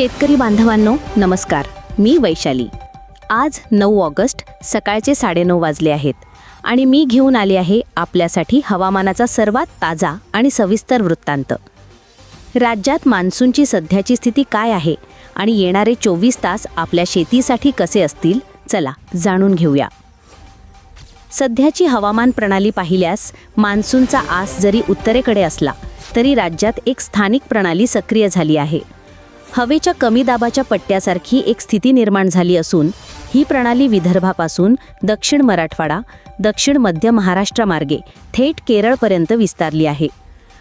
शेतकरी बांधवांनो नमस्कार. मी वैशाली. आज नऊ ऑगस्ट सकाळचे साडेनऊ वाजले आहेत आणि मी घेऊन आले आहे आपल्यासाठी हवामानाचा सर्वात ताजा आणि सविस्तर वृत्तांत. राज्यात मान्सूनची सध्याची स्थिती काय आहे आणि येणारे चोवीस तास आपल्या शेतीसाठी कसे असतील चला जाणून घेऊया. सध्याची हवामान प्रणाली पाहिल्यास मान्सूनचा आस जरी उत्तरेकडे असला तरी राज्यात एक स्थानिक प्रणाली सक्रिय झाली आहे. हवेच्या कमी दाबाच्या पट्ट्यासारखी एक स्थिती निर्माण झाली असून ही प्रणाली विदर्भापासून दक्षिण मराठवाडा दक्षिण मध्य महाराष्ट्रामार्गे थेट केरळपर्यंत विस्तारली आहे.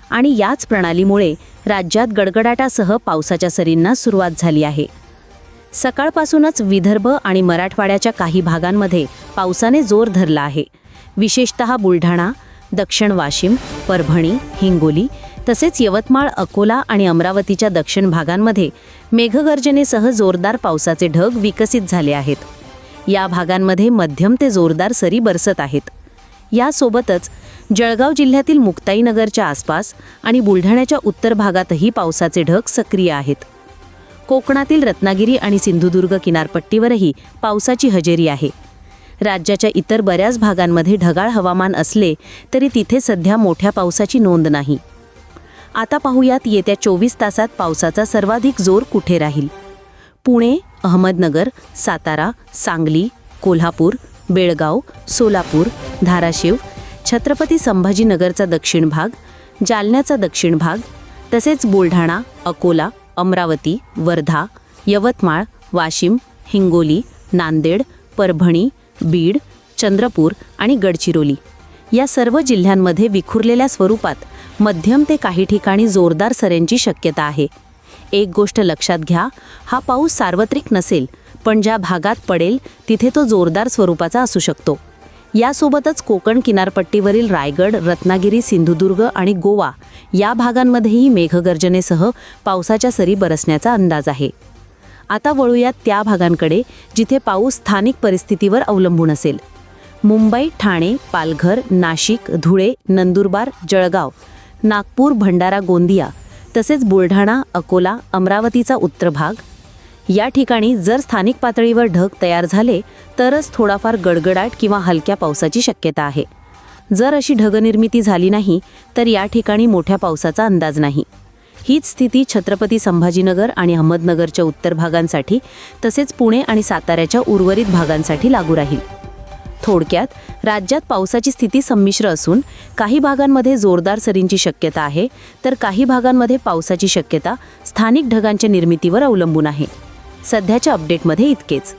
आणि याच प्रणालीमुळे राज्यात गडगडाटासह पावसाच्या सरींना सुरुवात झाली आहे. सकाळपासूनच विदर्भ आणि मराठवाड्याच्या काही भागांमध्ये पावसाने जोर धरला आहे. विशेषतः बुलढाणा दक्षिण वाशिम परभणी हिंगोली तसेच यवतमाळ अकोला आणि अमरावतीच्या दक्षिण भागांमध्ये मेघगर्जनेसह जोरदार पावसाचे ढग विकसित झाले आहेत. या भागांमध्ये मध्यम ते जोरदार सरी बरसत आहेत. यासोबतच जळगाव जिल्ह्यातील मुक्ताईनगरच्या आसपास आणि बुलढाण्याच्या उत्तर भागातही पावसाचे ढग सक्रिय आहेत. कोकणातील रत्नागिरी आणि सिंधुदुर्ग किनारपट्टीवरही पावसाची हजेरी आहे. राज्याच्या इतर बऱ्याच भागांमध्ये ढगाळ हवामान असले तरी तिथे सध्या मोठ्या पावसाची नोंद नाही. आता पाहूयात येत्या चोवीस तासात पावसाचा सर्वाधिक जोर कुठे राहील? पुणे अहमदनगर सातारा सांगली कोल्हापूर बेळगाव सोलापूर धाराशिव छत्रपती संभाजीनगरचा दक्षिण भाग जालन्याचा दक्षिण भाग तसेच बुलढाणा अकोला अमरावती वर्धा यवतमाळ वाशिम हिंगोली नांदेड परभणी बीड चंद्रपूर आणि गडचिरोली या सर्व जिल्ह्यांमध्ये विखुरलेल्या स्वरूपात मध्यम ते काही ठिकाणी जोरदार सऱ्यांची शक्यता आहे. एक गोष्ट लक्षात घ्या हा पाऊस सार्वत्रिक नसेल पण ज्या भागात पडेल तिथे तो जोरदार स्वरूपाचा असू शकतो. यासोबतच कोकण किनारपट्टीवरील रायगड रत्नागिरी सिंधुदुर्ग आणि गोवा या भागांमध्येही मेघगर्जनेसह पावसाच्या सरी बरसण्याचा अंदाज आहे. आता वळूयात त्या भागांकडे जिथे पाऊस स्थानिक परिस्थितीवर अवलंबून असेल. मुंबई ठाणे पालघर नाशिक धुळे नंदुरबार जळगाव नागपूर भंडारा गोंदिया तसेच बुलढाणा अकोला अमरावतीचा उत्तर भाग. या ठिकाणी जर स्थानिक पातळीवर ढग तयार झाले तरच थोडाफार गडगडाट किंवा हलक्या पावसाची शक्यता आहे. जर अशी ढगनिर्मिती झाली नाही तर या ठिकाणी मोठ्या पावसाचा अंदाज नाही. हीच स्थिती छत्रपती संभाजीनगर आणि अहमदनगरच्या उत्तर भागांसाठी तसेच पुणे आणि साताऱ्याच्या उर्वरित भागांसाठी लागू राहील. थोडक्यात राज्यात पावसाची स्थिती संमिश्र असून काही भागांमध्ये जोरदार सरींची शक्यता आहे तर काही भागांमध्ये पावसाची शक्यता स्थानिक ढगांच्या निर्मितीवर अवलंबून आहे. सध्याच्या अपडेटमध्ये इतकेच.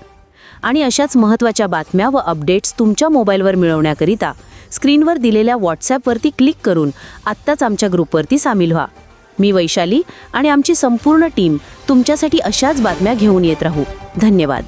आणि अशाच महत्त्वाच्या बातम्या व अपडेट्स तुमच्या मोबाईलवर मिळवण्याकरिता स्क्रीनवर दिलेल्या व्हॉट्सॲपवरती क्लिक करून आत्ताच आमच्या ग्रुपवरती सामील व्हा. मी वैशाली आणि आमची संपूर्ण टीम तुमच्यासाठी अशाच बातम्या घेऊन येत राहू. धन्यवाद.